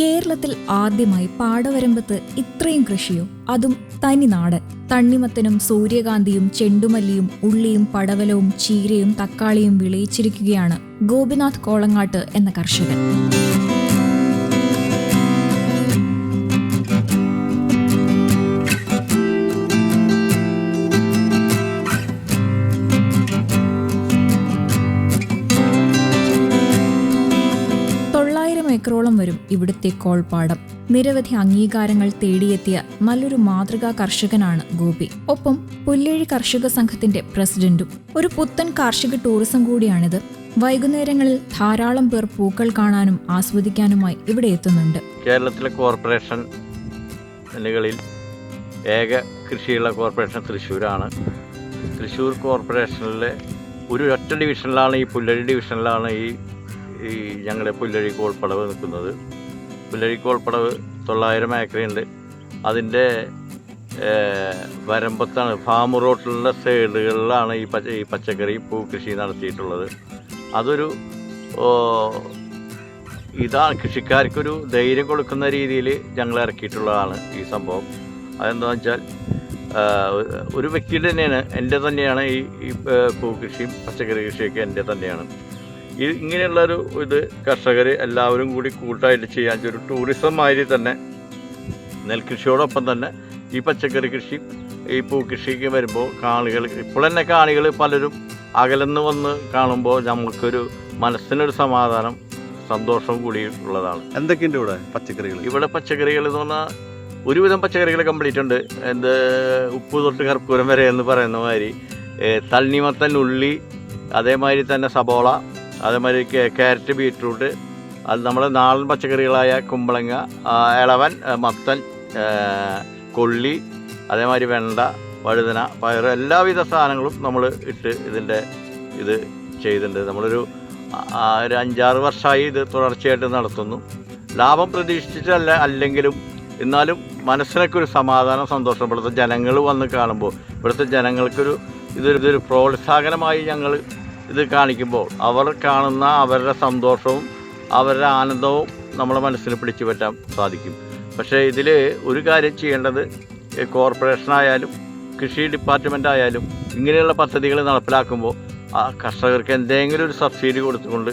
കേരളത്തിൽ ആദ്യമായി പാടവരമ്പത്ത് ഇത്രയും കൃഷിയോ അതും തനിനാട് തണ്ണിമത്തനും സൂര്യകാന്തിയും ചെണ്ടുമല്ലിയും ഉള്ളിയും പടവലവും ചീരയും തക്കാളിയും വിളയിച്ചിരിക്കുകയാണ് ഗോപിനാഥ് കോളങ്ങാട്ട് എന്ന കർഷകൻ. ഏക്കറോളം വരും ഇവിടുത്തെ കോൾപാടം നിരവധി അംഗീകാരങ്ങൾ തേടിയെത്തിയ നല്ലൊരു മാതൃകാ കർഷകനാണ് ഗോപി. ഒപ്പം പുല്ലേഴി കർഷക സംഘത്തിന്റെ പ്രസിഡന്റും ഒരു പുത്തൻ കാർഷിക ടൂറിസം കൂടിയാണിത്. വൈകുന്നേരങ്ങളിൽ ധാരാളം പേർ പൂക്കൾ കാണാനും ആസ്വദിക്കാനുമായി ഇവിടെ എത്തുന്നുണ്ട്. കേരളത്തിലെ കോർപ്പറേഷൻ ഏക കൃഷിയുള്ള കോർപ്പറേഷൻ തൃശ്ശൂരാണ്. തൃശ്ശൂർ കോർപ്പറേഷനിലെ ഒരു ഒറ്റ ഡിവിഷനിലാണ് ഈ പുല്ലഴി ഡിവിഷനിലാണ് ഈ ഈ ഞങ്ങളുടെ പുല്ലഴി കോൾപ്പടവ് നിൽക്കുന്നത്. പുല്ലഴി കോൾപ്പടവ് തൊള്ളായിരം ഏക്കറുണ്ട്. അതിന്റെ വരമ്പത്താണ് ഫാം റോട്ടിലുള്ള സൈഡുകളിലാണ് ഈ പച്ച ഈ പച്ചക്കറി പൂ കൃഷി നടത്തിയിട്ടുള്ളത്. അതൊരു ഇതാണ് കൃഷിക്കാർക്കൊരു ധൈര്യം കൊടുക്കുന്ന രീതിയിൽ ഞങ്ങൾ ഇറക്കിയിട്ടുള്ളതാണ് ഈ സംഭവം. അതെന്താണെന്ന് വെച്ചാൽ ഒരു വ്യക്തിയുടെ തന്നെയാണ് എന്റെ തന്നെയാണ് ഈ പൂക്കൃഷിയും പച്ചക്കറി കൃഷിയൊക്കെ എന്റെ തന്നെയാണ്. ഇങ്ങനെയുള്ളൊരു ഇത് കർഷകർ എല്ലാവരും കൂടി കൂട്ടായിട്ട് ചെയ്യാൻ ഒരു ടൂറിസം മാതിരി തന്നെ നെൽകൃഷിയോടൊപ്പം തന്നെ ഈ പച്ചക്കറി കൃഷി ഈ പൂക്കൃഷിക്ക് വരുമ്പോൾ കാണികൾ ഇപ്പോൾ തന്നെ കാണികൾ പലരും അകലെന്ന് വന്ന് കാണുമ്പോൾ നമുക്കൊരു മനസ്സിനൊരു സമാധാനം സന്തോഷം കൂടി ഉള്ളതാണ്. എന്തൊക്കെയുണ്ട് ഇവിടെ പച്ചക്കറികൾ? ഇവിടെ പച്ചക്കറികൾ എന്ന് പറഞ്ഞാൽ ഒരുവിധം പച്ചക്കറികൾ കംപ്ലീറ്റ് ഉണ്ട്. എന്ത് ഉപ്പ് തൊട്ട് കർപ്പൂരം വരെ എന്ന് പറയുന്ന മാതിരി തണ്ണിമത്തൻ ഉള്ളി അതേമാതിരി തന്നെ സബോള അതേമാതിരി ക്യാരറ്റ് ബീട്രൂട്ട് അത് നമ്മുടെ നാടൻ പച്ചക്കറികളായ കുമ്പളങ്ങ ഇളവൻ മത്തൻ കൊള്ളി അതേമാതിരി വെണ്ട വഴുതന പയർ എല്ലാവിധ സാധനങ്ങളും നമ്മൾ ഇട്ട് ഇതിന്റെ ഇത് ചെയ്തിട്ടുണ്ട്. നമ്മളൊരു ഒരു അഞ്ചാറ് വർഷമായി ഇത് തുടർച്ചയായിട്ട് നടത്തുന്നു. ലാഭം പ്രതീക്ഷിച്ചിട്ടല്ല അല്ലെങ്കിലും എന്നാലും മനസ്സിനൊക്കെ ഒരു സമാധാനം സന്തോഷം. ഇവിടുത്തെ ജനങ്ങൾ വന്ന് കാണുമ്പോൾ ഇവിടുത്തെ ജനങ്ങൾക്കൊരു ഇതൊരു ഇതൊരു പ്രോത്സാഹനമായി ഞങ്ങൾ ഇത് കാണിക്കുമ്പോൾ അവർ കാണുന്ന അവരുടെ സന്തോഷവും അവരുടെ ആനന്ദവും നമ്മളെ മനസ്സിൽ പിടിച്ചു പറ്റാൻ സാധിക്കും. പക്ഷേ ഇതിൽ ഒരു കാര്യം ചെയ്യേണ്ടത് കോർപ്പറേഷനായാലും കൃഷി ഡിപ്പാർട്ട്മെന്റ് ആയാലും ഇങ്ങനെയുള്ള പദ്ധതികൾ നടപ്പിലാക്കുമ്പോൾ ആ കർഷകർക്ക് എന്തെങ്കിലും ഒരു സബ്സിഡി കൊടുത്തുകൊണ്ട്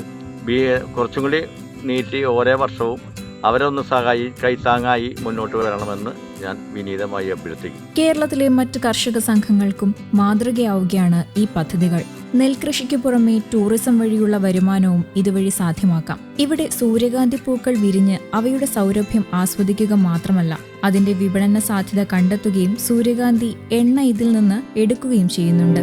ബി കുറച്ചും കൂടി നീട്ടി ഓരോ വർഷവും അവരൊന്ന് സഹായി കൈത്താങ്ങായി മുന്നോട്ട് വരണമെന്ന് ഞാൻ വിനീതമായി അഭ്യർത്ഥിക്കും കേരളത്തിലെ മറ്റ് കർഷക സംഘങ്ങൾക്കും മാതൃകയാവുകയാണ് ഈ പദ്ധതികൾ. നെൽകൃഷിക്ക് പുറമെ ടൂറിസം വഴിയുള്ള വരുമാനവും ഇതുവഴി സാധ്യമാക്കാം. ഇവിടെ സൂര്യകാന്തി പൂക്കൾ വിരിഞ്ഞ് അവയുടെ സൗരഭ്യം ആസ്വദിക്കുക മാത്രമല്ല അതിന്റെ വിപണന സാധ്യത കണ്ടെത്തുകയും സൂര്യകാന്തി എണ്ണ ഇതിൽ നിന്ന് എടുക്കുകയും ചെയ്യുന്നുണ്ട്.